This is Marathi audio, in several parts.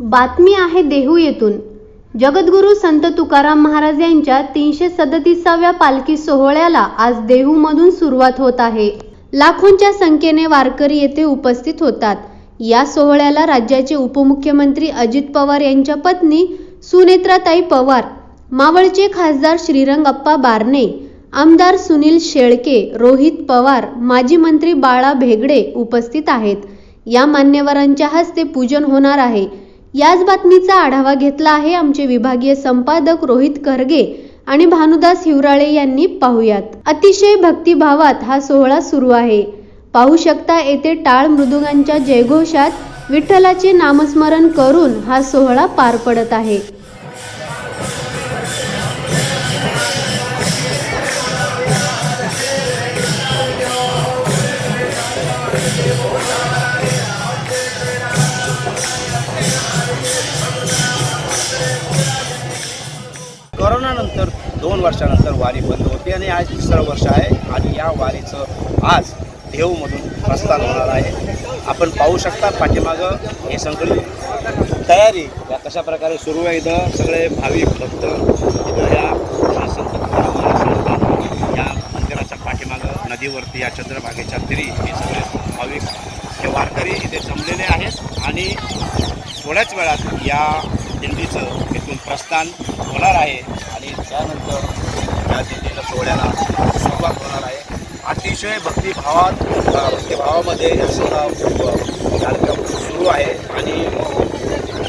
बातमी आहे देहू येथून. जगद्गुरू संत तुकाराम महाराज यांच्या तीनशे सदतीसाव्या पालखी सोहळ्याला आज देहूमधून सुरुवात होत आहे. लाखोंच्या संख्येने वारकरी येथे उपस्थित होतात. या सोहळ्याला राज्याचे उपमुख्यमंत्री अजित पवार यांच्या पत्नी सुनेत्राताई पवार मावळचे खासदार श्रीरंगप्पा बारणे आमदार सुनील शेळके रोहित पवार माजी मंत्री बाळा भेगडे उपस्थित आहेत. या मान्यवरांच्या हस्ते पूजन होणार आहे. याच बातमीचा आढावा घेतला आहे आमचे विभागीय संपादक रोहित करगे आणि भानुदास हिवराळे यांनी पाहुयात. अतिशय भक्तिभावात हा सोहळा सुरू आहे. पाहू शकता येथे टाळ मृदुंगांच्या जयघोषात विठ्ठलाचे नामस्मरण करून हा सोहळा पार पडत आहे. त्यानंतर दोन वर्षानंतर वारी बंद होती आणि आज तिसरं वर्ष आहे आणि या वारीचं आज देहूमधून प्रस्थान होणार आहे. आपण पाहू शकता पाठीमागं हे सगळी तयारी या कशा प्रकारे सुरू आहे इथं? सगळे भाविक भक्त इथं या या मंदिराच्या पाठीमागं नदीवरती या चंद्रभागेच्या तिरी हे सगळे भाविक हे वारकरी इथे जमलेले आहेत आणि थोड्याच वेळात या दिंडीचं इथून प्रस्थान होणार आहे. त्यानंतर या दिंडीला सोहळ्याला सुरुवात होणार आहे. अतिशय भक्तिभावात भक्तिभावामध्ये हा सगळा कार्यक्रम सुरू आहे आणि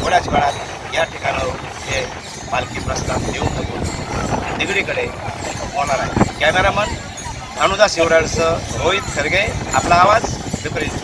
थोड्याच वेळात या ठिकाणावर हे पालखी प्रस्थान देऊन निगडीकडे होणार आहे. कॅमेरामन भानुदास शिवराळसह रोहित खरगे आपला आवाज विपरीत.